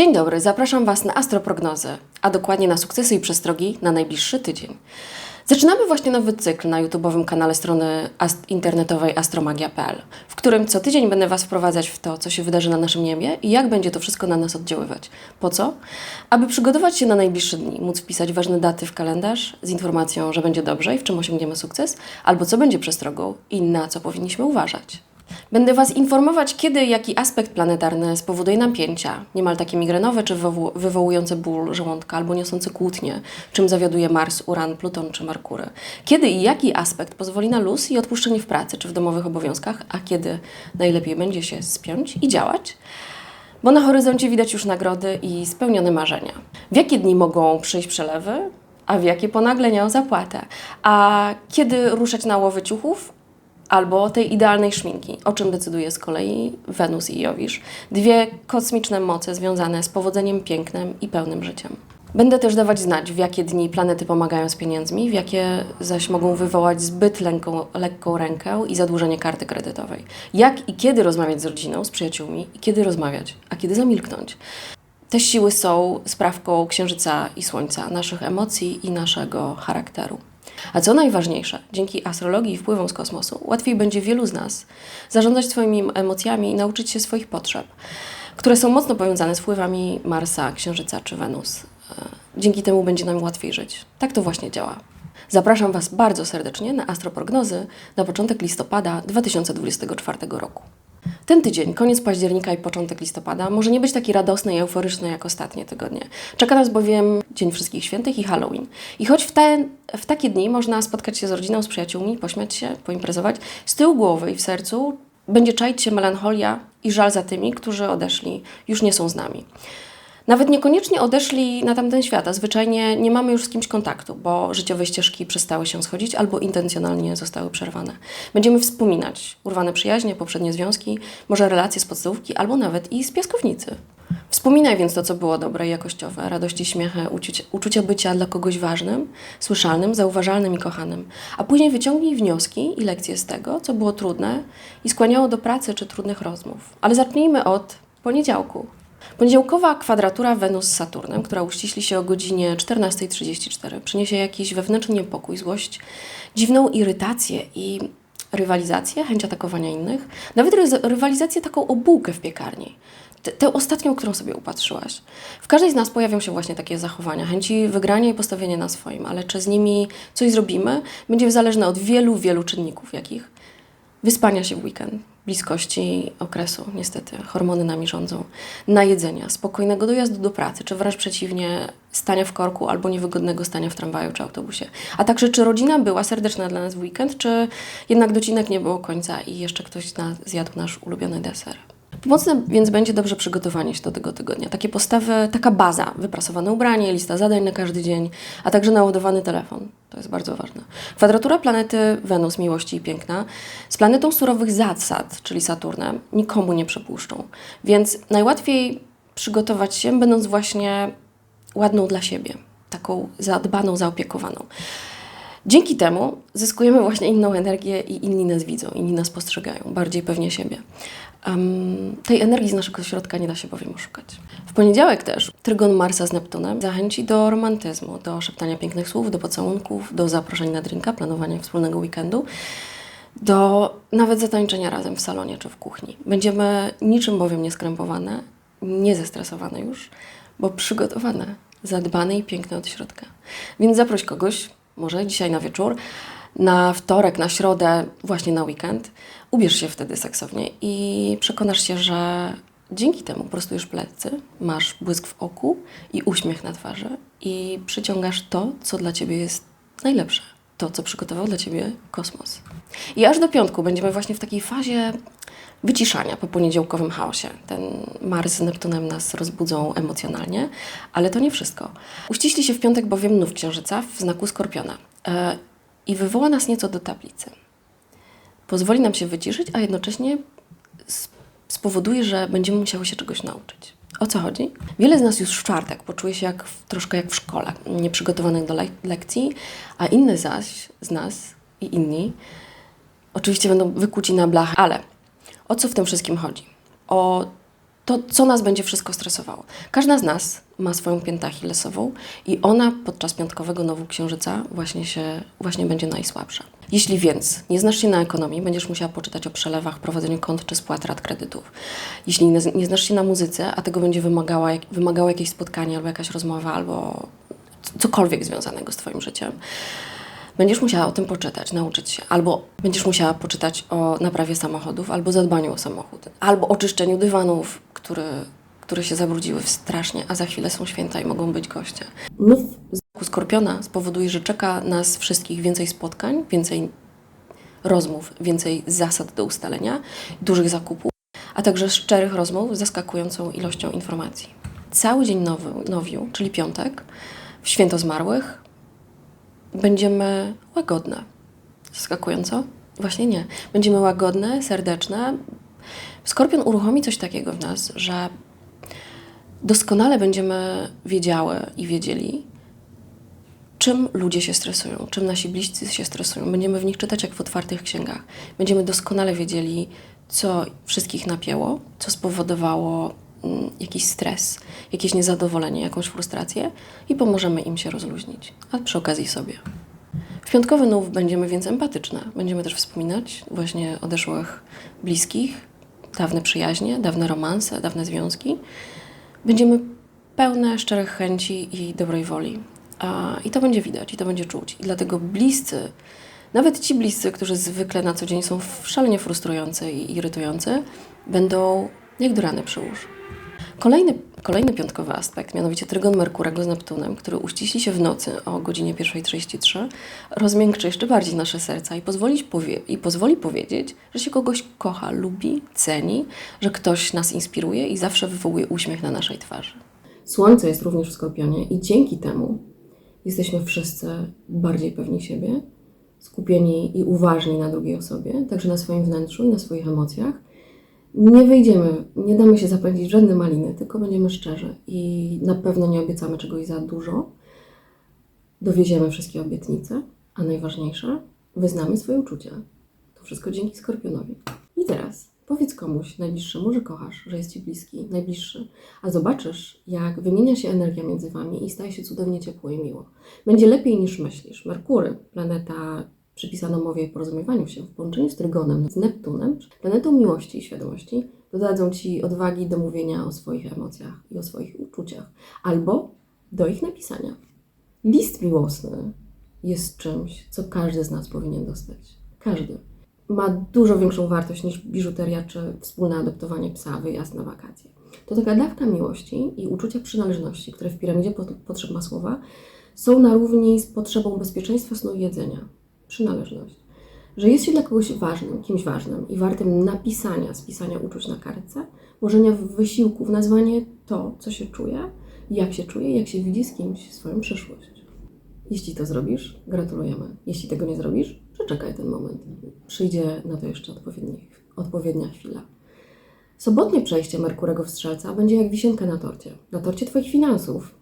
Dzień dobry, zapraszam Was na astroprognozy, a dokładnie na sukcesy i przestrogi na najbliższy tydzień. Zaczynamy właśnie nowy cykl na YouTube'owym kanale strony ast- internetowej astromagia.pl, w którym co tydzień będę Was wprowadzać w to, co się wydarzy na naszym niebie i jak będzie to wszystko na nas oddziaływać. Po co? Aby przygotować się na najbliższe dni, móc wpisać ważne daty w kalendarz z informacją, że będzie dobrze i w czym osiągniemy sukces, albo co będzie przestrogą i na co powinniśmy uważać. Będę Was informować, kiedy jaki aspekt planetarny spowoduje napięcia, niemal takie migrenowe czy wywoł- wywołujące ból żołądka albo niosące kłótnie, czym zawiaduje Mars, Uran, Pluton czy Merkury. Kiedy i jaki aspekt pozwoli na luz i odpuszczenie w pracy czy w domowych obowiązkach, a kiedy najlepiej będzie się spiąć i działać. Bo na horyzoncie widać już nagrody i spełnione marzenia. W jakie dni mogą przyjść przelewy, a w jakie ponaglenia o zapłatę? A kiedy ruszać na łowy ciuchów, albo tej idealnej szminki, o czym decyduje z kolei Wenus i Jowisz. Dwie kosmiczne moce związane z powodzeniem pięknym i pełnym życiem. Będę też dawać znać, w jakie dni planety pomagają z pieniędzmi, w jakie zaś mogą wywołać zbyt lekką, lekką rękę i zadłużenie karty kredytowej. Jak i kiedy rozmawiać z rodziną, z przyjaciółmi i kiedy rozmawiać, a kiedy zamilknąć. Te siły są sprawką Księżyca i Słońca, naszych emocji i naszego charakteru. A co najważniejsze, dzięki astrologii i wpływom z kosmosu łatwiej będzie wielu z nas zarządzać swoimi emocjami i nauczyć się swoich potrzeb, które są mocno powiązane z wpływami Marsa, Księżyca czy Wenus. E, Dzięki temu będzie nam łatwiej żyć. Tak to właśnie działa. Zapraszam Was bardzo serdecznie na astroprognozy na początek listopada 2024 roku. Ten tydzień, koniec października i początek listopada, może nie być taki radosny i euforyczny jak ostatnie tygodnie. Czeka nas bowiem Dzień Wszystkich Świętych i Halloween. I choć w, te, w takie dni można spotkać się z rodziną, z przyjaciółmi, pośmiać się, poimprezować, z tyłu głowy i w sercu będzie czaić się melancholia i żal za tymi, którzy odeszli, już nie są z nami. Nawet niekoniecznie odeszli na tamten świat, a zwyczajnie nie mamy już z kimś kontaktu, bo życiowe ścieżki przestały się schodzić albo intencjonalnie zostały przerwane. Będziemy wspominać urwane przyjaźnie, poprzednie związki, może relacje z podstawówki, albo nawet i z piaskownicy. Wspominaj więc to, co było dobre i jakościowe, radości, śmiechy, uczucia, uczucia bycia dla kogoś ważnym, słyszalnym, zauważalnym i kochanym. A później wyciągnij wnioski i lekcje z tego, co było trudne i skłaniało do pracy czy trudnych rozmów. Ale zacznijmy od poniedziałku. Poniedziałkowa kwadratura Wenus z Saturnem, która uściśli się o godzinie 14.34, przyniesie jakiś wewnętrzny niepokój, złość, dziwną irytację i rywalizację, chęć atakowania innych, nawet ry- rywalizację taką o bułkę w piekarni. Tę ostatnią, którą sobie upatrzyłaś. W każdej z nas pojawią się właśnie takie zachowania, chęci wygrania i postawienia na swoim, ale czy z nimi coś zrobimy, będzie zależne od wielu, wielu czynników, jakich wyspania się w weekend, bliskości okresu, niestety, hormony nami rządzą, najedzenia, spokojnego dojazdu do pracy, czy wręcz przeciwnie, stania w korku albo niewygodnego stania w tramwaju czy autobusie. A także, czy rodzina była serdeczna dla nas w weekend, czy jednak docinek nie było końca i jeszcze ktoś na, zjadł nasz ulubiony deser. Pomocne więc będzie dobrze przygotowanie się do tego tygodnia. Takie postawy, taka baza, wyprasowane ubranie, lista zadań na każdy dzień, a także naładowany telefon. To jest bardzo ważne. Kwadratura planety Wenus, miłości i piękna, z planetą surowych zasad, czyli Saturnem, nikomu nie przepuszczą. Więc najłatwiej przygotować się, będąc właśnie ładną dla siebie, taką zadbaną, zaopiekowaną. Dzięki temu zyskujemy właśnie inną energię i inni nas widzą, inni nas postrzegają, bardziej pewnie siebie. Em, tej energii z naszego środka nie da się bowiem oszukać. W poniedziałek też trygon Marsa z Neptunem zachęci do romantyzmu, do szeptania pięknych słów, do pocałunków, do zaproszeń na drinka, planowania wspólnego weekendu, do nawet zatańczenia razem w salonie czy w kuchni. Będziemy niczym bowiem nieskrępowane, niezestresowane już, bo przygotowane, zadbane i piękne od środka. Więc zaproś kogoś, może dzisiaj na wieczór, na wtorek, na środę, właśnie na weekend. Ubierz się wtedy seksownie i przekonasz się, że dzięki temu prostujesz plecy, masz błysk w oku i uśmiech na twarzy i przyciągasz to, co dla Ciebie jest najlepsze. To, co przygotował dla Ciebie kosmos. I aż do piątku będziemy właśnie w takiej fazie wyciszania po poniedziałkowym chaosie. Ten Mars z Neptunem nas rozbudzą emocjonalnie, ale to nie wszystko. Uściśli się w piątek bowiem nów księżyca w znaku Skorpiona e, i wywoła nas nieco do tablicy. Pozwoli nam się wyciszyć, a jednocześnie spowoduje, że będziemy musiały się czegoś nauczyć. O co chodzi? Wiele z nas już w czwartek poczuje się jak w, troszkę jak w szkole, nieprzygotowanych do le- lekcji, a inne zaś z nas i inni oczywiście będą wykuci na blachę. Ale o co w tym wszystkim chodzi? O to, co nas będzie wszystko stresowało. Każda z nas ma swoją piętę achillesową i ona podczas piątkowego nowu księżyca właśnie, się, właśnie będzie najsłabsza. Jeśli więc nie znasz się na ekonomii, będziesz musiała poczytać o przelewach, prowadzeniu kont czy spłat rat kredytów. Jeśli nie, znasz się na muzyce, a tego będzie wymagała, wymagało jakieś spotkanie albo jakaś rozmowa, albo cokolwiek związanego z Twoim życiem, Będziesz musiała o tym poczytać, nauczyć się. Albo będziesz musiała poczytać o naprawie samochodów, albo zadbaniu o samochód, albo o czyszczeniu dywanów, które, które się zabrudziły strasznie, a za chwilę są święta i mogą być goście. Nów znaku Skorpiona spowoduje, że czeka nas wszystkich więcej spotkań, więcej rozmów, więcej zasad do ustalenia, dużych zakupów, a także szczerych rozmów z zaskakującą ilością informacji. Cały dzień nowiu, czyli piątek, w święto zmarłych, będziemy łagodne. Zaskakująco? Właśnie nie. Będziemy łagodne, serdeczne. Skorpion uruchomi coś takiego w nas, że doskonale będziemy wiedziały i wiedzieli, czym ludzie się stresują, czym nasi bliscy się stresują. Będziemy w nich czytać jak w otwartych księgach. Będziemy doskonale wiedzieli, co wszystkich napięło, co spowodowało jakiś stres, jakieś niezadowolenie, jakąś frustrację i pomożemy im się rozluźnić, a przy okazji sobie. W piątkowy nów będziemy więc empatyczne. Będziemy też wspominać właśnie odeszłych bliskich, dawne przyjaźnie, dawne romanse, dawne związki. Będziemy pełne szczerych chęci i dobrej woli. A, I to będzie widać, i to będzie czuć. I dlatego bliscy, nawet ci bliscy, którzy zwykle na co dzień są szalenie frustrujący i irytujący, będą jak do rany przyłóż. Kolejny, kolejny piątkowy aspekt, mianowicie trygon Merkurego z Neptunem, który uściśli się w nocy o godzinie 1.33, rozmiękczy jeszcze bardziej nasze serca i, pozwolić powie- i pozwoli powiedzieć, że się kogoś kocha, lubi, ceni, że ktoś nas inspiruje i zawsze wywołuje uśmiech na naszej twarzy. Słońce jest również w Skorpionie i dzięki temu jesteśmy wszyscy bardziej pewni siebie, skupieni i uważni na drugiej osobie, także na swoim wnętrzu i na swoich emocjach. Nie wyjdziemy, nie damy się zapędzić żadne maliny, tylko będziemy szczerzy i na pewno nie obiecamy czegoś za dużo. Dowieziemy wszystkie obietnice, a najważniejsze, wyznamy swoje uczucia. To wszystko dzięki Skorpionowi. I teraz powiedz komuś najbliższemu, że kochasz, że jest Ci bliski, najbliższy, a zobaczysz, jak wymienia się energia między Wami i staje się cudownie ciepło i miło. Będzie lepiej niż myślisz. Merkury, planeta przypisana mowie i porozumiewaniu się w połączeniu z Trygonem, z Neptunem, planetą miłości i świadomości, dodadzą Ci odwagi do mówienia o swoich emocjach i o swoich uczuciach, albo do ich napisania. List miłosny jest czymś, co każdy z nas powinien dostać. Każdy. Ma dużo większą wartość niż biżuteria czy wspólne adoptowanie psa, wyjazd na wakacje. To taka dawka miłości i uczucia przynależności, które w piramidzie pot- potrzeb Masłowa są na równi z potrzebą bezpieczeństwa snu i jedzenia. Przynależność. Że jest się dla kogoś ważnym, kimś ważnym i wartym napisania, spisania uczuć na kartce, włożenia wysiłku, w nazwanie to, co się czuje, jak się czuje, jak się widzi z kimś swoją przyszłość. Jeśli to zrobisz, gratulujemy. Jeśli tego nie zrobisz, przeczekaj ten moment. Przyjdzie na to jeszcze odpowiedni, odpowiednia chwila. Sobotnie przejście Merkurego w Strzelca będzie jak wisienka na torcie. Na torcie Twoich finansów.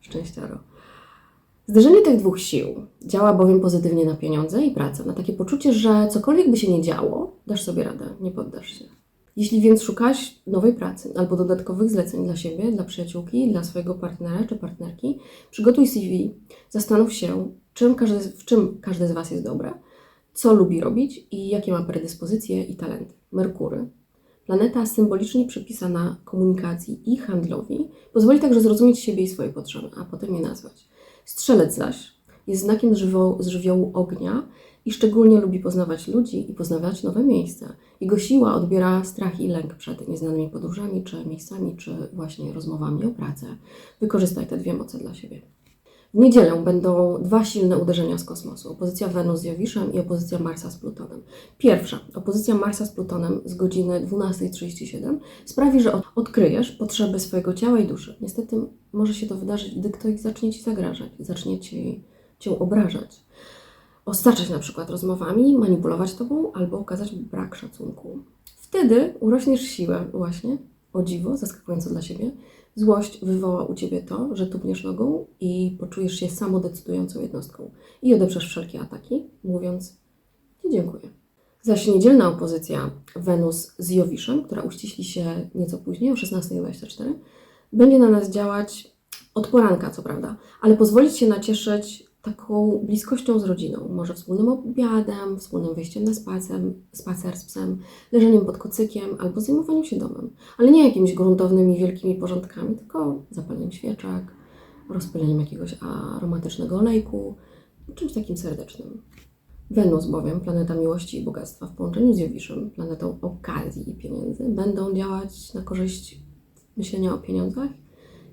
Szczęściaro. Zderzenie tych dwóch sił działa bowiem pozytywnie na pieniądze i pracę, na takie poczucie, że cokolwiek by się nie działo, dasz sobie radę, nie poddasz się. Jeśli więc szukasz nowej pracy albo dodatkowych zleceń dla siebie, dla przyjaciółki, dla swojego partnera czy partnerki, przygotuj CV, zastanów się, czym każdy, w czym każdy z Was jest dobre, co lubi robić i jakie ma predyspozycje i talenty. Merkury, planeta symbolicznie przypisana komunikacji i handlowi, pozwoli także zrozumieć siebie i swoje potrzeby, a potem je nazwać. Strzelec zaś jest znakiem żywiołu, żywiołu ognia i szczególnie lubi poznawać ludzi i poznawać nowe miejsca. Jego siła odbiera strach i lęk przed nieznanymi podróżami, czy miejscami, czy właśnie rozmowami o pracę. Wykorzystaj te dwie moce dla siebie. W niedzielę będą dwa silne uderzenia z kosmosu. Opozycja Wenus z Jowiszem i opozycja Marsa z Plutonem. Pierwsza, opozycja Marsa z Plutonem z godziny 12.37 sprawi, że od- odkryjesz potrzeby swojego ciała i duszy. Niestety może się to wydarzyć, gdy ktoś zacznie Ci zagrażać, zacznie Ci, Cię obrażać. Ostaczać na przykład rozmowami, manipulować Tobą albo okazać brak szacunku. Wtedy urośniesz siłę właśnie, o dziwo, zaskakująco dla siebie. Złość wywoła u Ciebie to, że tupniesz nogą i poczujesz się samodecydującą jednostką i odeprzesz wszelkie ataki, mówiąc Ci dziękuję. Zaś niedzielna opozycja Wenus z Jowiszem, która uściśli się nieco później, o 16.24, będzie na nas działać od poranka, co prawda, ale pozwolić się nacieszyć taką bliskością z rodziną. Może wspólnym obiadem, wspólnym wyjściem na spacer, spacer z psem, leżeniem pod kocykiem albo zajmowaniem się domem. Ale nie jakimiś gruntownymi, wielkimi porządkami, tylko zapaleniem świeczek, rozpyleniem jakiegoś aromatycznego olejku, czymś takim serdecznym. Wenus bowiem, planeta miłości i bogactwa w połączeniu z Jowiszem, planetą okazji i pieniędzy, będą działać na korzyść myślenia o pieniądzach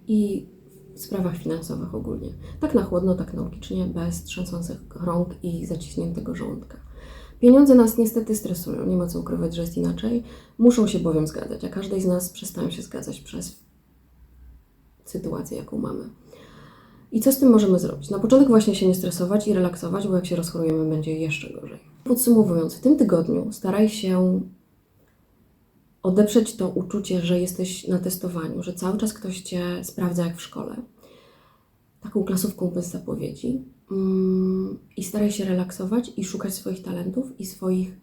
i w sprawach finansowych ogólnie. Tak na chłodno, tak naukicznie, bez trzęsących rąk i zaciśniętego żołądka. Pieniądze nas niestety stresują, nie ma co ukrywać, że jest inaczej. Muszą się bowiem zgadzać, a każdej z nas przestają się zgadzać przez sytuację, jaką mamy. I co z tym możemy zrobić? Na początek właśnie się nie stresować i relaksować, bo jak się rozchorujemy, będzie jeszcze gorzej. Podsumowując, w tym tygodniu staraj się odeprzeć to uczucie, że jesteś na testowaniu, że cały czas ktoś cię sprawdza jak w szkole. Taką klasówką bez zapowiedzi. Mm, I staraj się relaksować i szukać swoich talentów i swoich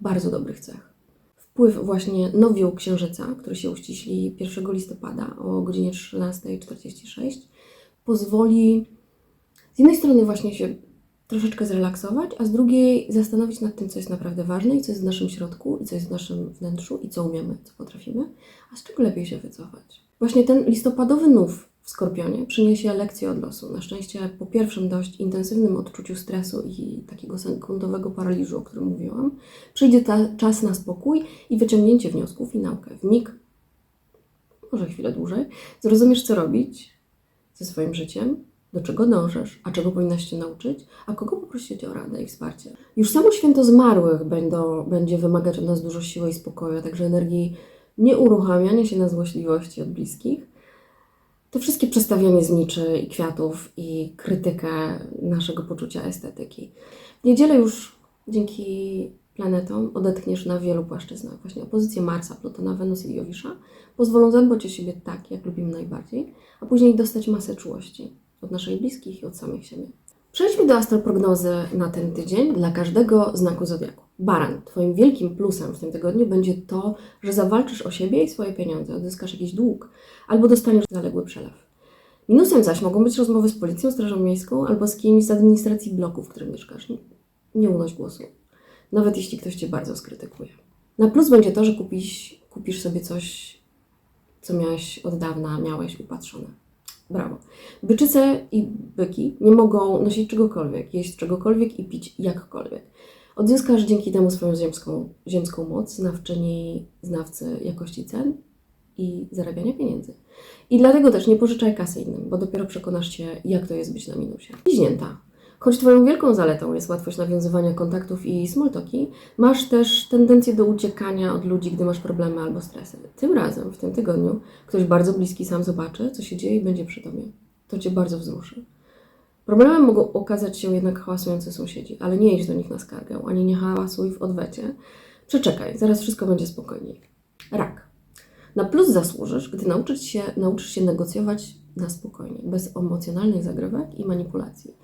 bardzo dobrych cech. Wpływ właśnie nowiu księżyca, który się uściśli 1 listopada o godzinie 13.46, pozwoli z jednej strony właśnie się troszeczkę zrelaksować, a z drugiej zastanowić nad tym, co jest naprawdę ważne i co jest w naszym środku, i co jest w naszym wnętrzu, i co umiemy, co potrafimy, a z czego lepiej się wycofać. Właśnie ten listopadowy nów w Skorpionie przyniesie lekcję od losu. Na szczęście po pierwszym dość intensywnym odczuciu stresu i takiego sekundowego paraliżu, o którym mówiłam, przyjdzie ta, czas na spokój i wyciągnięcie wniosków i naukę. W mig, może chwilę dłużej, zrozumiesz, co robić ze swoim życiem, do czego dążysz, a czego powinnaś się nauczyć, a kogo poprosić o radę i wsparcie. Już samo święto zmarłych będą, będzie wymagać od nas dużo siły i spokoju, a także energii nieuruchamiania się na złośliwości od bliskich. To wszystkie przestawianie zniczy i kwiatów i krytykę naszego poczucia estetyki. W niedzielę już dzięki planetom odetchniesz na wielu płaszczyznach. Właśnie opozycje Marsa, Plutona, Wenus i Jowisza pozwolą zadbać o siebie tak, jak lubimy najbardziej, a później dostać masę czułości od naszych bliskich i od samych siebie. Przejdźmy do astroprognozy na ten tydzień dla każdego znaku zodiaku. Baran, Twoim wielkim plusem w tym tygodniu będzie to, że zawalczysz o siebie i swoje pieniądze, odzyskasz jakiś dług albo dostaniesz zaległy przelew. Minusem zaś mogą być rozmowy z policją, strażą miejską albo z kimś z administracji bloku, w którym mieszkasz. Nie, unoś głosu, nawet jeśli ktoś Cię bardzo skrytykuje. Na plus będzie to, że kupisz, kupisz sobie coś, co miałeś od dawna, miałeś upatrzone. Brawo. Byczyce i byki nie mogą nosić czegokolwiek, jeść czegokolwiek i pić jakkolwiek. Odzyskasz dzięki temu swoją ziemską, ziemską moc, znawczyni, znawcy jakości cen i zarabiania pieniędzy. I dlatego też nie pożyczaj kasy innym, bo dopiero przekonasz się, jak to jest być na minusie. Bliźnięta. Choć Twoją wielką zaletą jest łatwość nawiązywania kontaktów i smalltalki, masz też tendencję do uciekania od ludzi, gdy masz problemy albo stresy. Tym razem, w tym tygodniu, ktoś bardzo bliski sam zobaczy, co się dzieje i będzie przy Tobie. To Cię bardzo wzruszy. Problemem mogą okazać się jednak hałasujący sąsiedzi, ale nie idź do nich na skargę, ani nie hałasuj w odwecie. Przeczekaj, zaraz wszystko będzie spokojniej. Rak. Na plus zasłużysz, gdy nauczysz się, nauczysz się negocjować na spokojnie, bez emocjonalnych zagrywek i manipulacji.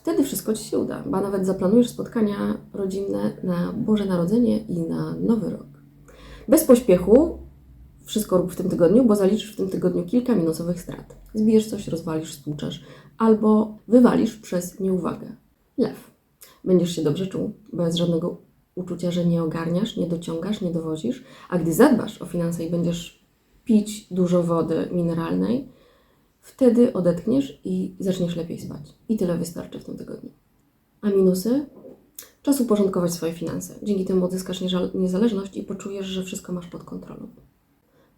Wtedy wszystko Ci się uda, ba nawet zaplanujesz spotkania rodzinne na Boże Narodzenie i na Nowy Rok. Bez pośpiechu wszystko rób w tym tygodniu, bo zaliczysz w tym tygodniu kilka minusowych strat. Zbijesz coś, rozwalisz, stłuczesz albo wywalisz przez nieuwagę. Lew. Będziesz się dobrze czuł, bez żadnego uczucia, że nie ogarniasz, nie dociągasz, nie dowozisz, a gdy zadbasz o finanse i będziesz pić dużo wody mineralnej, wtedy odetchniesz i zaczniesz lepiej spać. I tyle wystarczy w tym tygodniu. A minusy? Czas uporządkować swoje finanse. Dzięki temu odzyskasz niezależność i poczujesz, że wszystko masz pod kontrolą.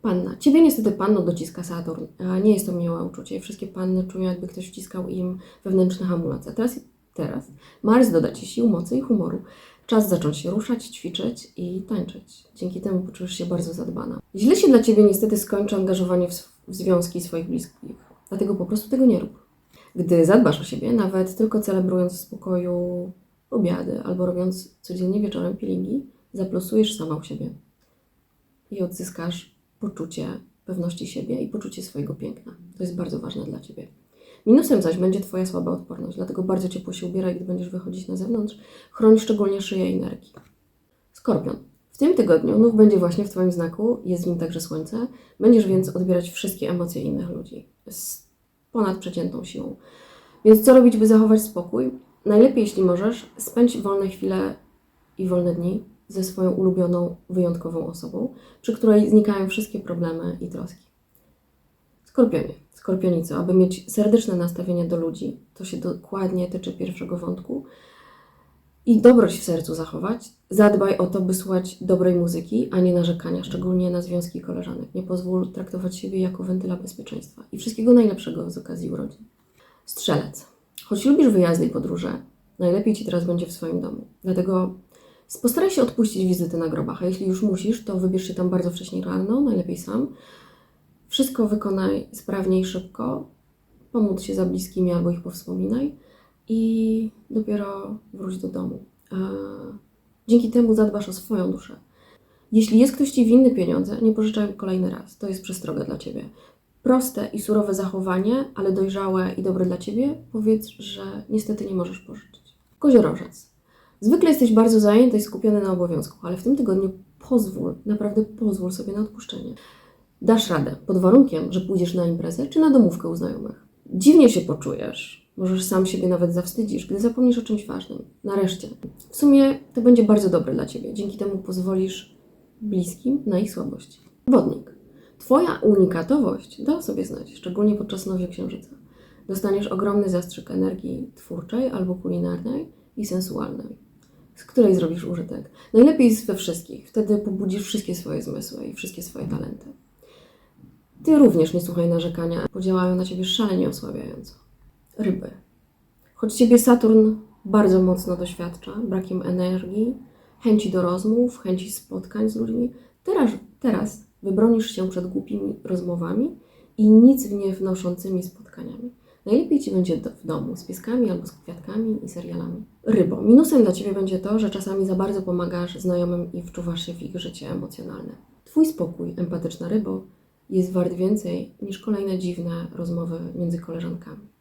Panna. Ciebie niestety panno dociska Saturn, nie jest to miłe uczucie. Wszystkie panny czują, jakby ktoś wciskał im wewnętrzny hamulec. A teraz, teraz Mars doda Ci sił, mocy i humoru. Czas zacząć się ruszać, ćwiczyć i tańczyć. Dzięki temu poczujesz się bardzo zadbana. Źle się dla Ciebie niestety skończy angażowanie w, w związki swoich bliskich. Dlatego po prostu tego nie rób. Gdy zadbasz o siebie, nawet tylko celebrując w spokoju obiady albo robiąc codziennie wieczorem peelingi, zaplusujesz sama u siebie i odzyskasz poczucie pewności siebie i poczucie swojego piękna. To jest bardzo ważne dla Ciebie. Minusem zaś będzie Twoja słaba odporność, dlatego bardzo ciepło się ubieraj, gdy będziesz wychodzić na zewnątrz. Chroń szczególnie szyję i nerki. Skorpion. W tym tygodniu znów będzie właśnie w Twoim znaku, jest w nim także Słońce. Będziesz więc odbierać wszystkie emocje innych ludzi z ponadprzeciętną siłą. Więc co robić, by zachować spokój? Najlepiej, jeśli możesz, spędź wolne chwile i wolne dni ze swoją ulubioną, wyjątkową osobą, przy której znikają wszystkie problemy i troski. Skorpionie, skorpionico, aby mieć serdeczne nastawienie do ludzi, to się dokładnie tyczy pierwszego wątku, i dobroć w sercu zachować, zadbaj o to, by słuchać dobrej muzyki, a nie narzekania, szczególnie na związki koleżanek. Nie pozwól traktować siebie jako wentyla bezpieczeństwa i wszystkiego najlepszego z okazji urodzin. Strzelec. Choć lubisz wyjazdy i podróże, najlepiej Ci teraz będzie w swoim domu. Dlatego postaraj się odpuścić wizyty na grobach, a jeśli już musisz, to wybierz się tam bardzo wcześnie rano, najlepiej sam. Wszystko wykonaj sprawnie i szybko, pomóc się za bliskimi albo ich powspominaj i dopiero wróć do domu. Dzięki temu zadbasz o swoją duszę. Jeśli jest ktoś Ci winny pieniądze, nie pożyczaj kolejny raz. To jest przestroga dla Ciebie. Proste i surowe zachowanie, ale dojrzałe i dobre dla Ciebie, powiedz, że niestety nie możesz pożyczyć. Koziorożec. Zwykle jesteś bardzo zajęty i skupiony na obowiązku, ale w tym tygodniu pozwól, naprawdę pozwól sobie na odpuszczenie. Dasz radę, pod warunkiem, że pójdziesz na imprezę czy na domówkę u znajomych. Dziwnie się poczujesz, Możesz sam siebie nawet zawstydzisz, gdy zapomnisz o czymś ważnym. Nareszcie. W sumie to będzie bardzo dobre dla Ciebie. Dzięki temu pozwolisz bliskim na ich słabości. Wodnik. Twoja unikatowość da o sobie znać, szczególnie podczas nowy księżyca. Dostaniesz ogromny zastrzyk energii twórczej albo kulinarnej i sensualnej, z której zrobisz użytek. Najlepiej we wszystkich. Wtedy pobudzisz wszystkie swoje zmysły i wszystkie swoje talenty. Ty również nie słuchaj narzekania, podziałają na Ciebie szalenie osłabiająco ryby. Choć Ciebie Saturn bardzo mocno doświadcza brakiem energii, chęci do rozmów, chęci spotkań z ludźmi, teraz, teraz wybronisz się przed głupimi rozmowami i nic w nie wnoszącymi spotkaniami. Najlepiej Ci będzie w domu z pieskami albo z kwiatkami i serialami. Rybo. Minusem dla Ciebie będzie to, że czasami za bardzo pomagasz znajomym i wczuwasz się w ich życie emocjonalne. Twój spokój, empatyczna rybo, jest wart więcej niż kolejne dziwne rozmowy między koleżankami.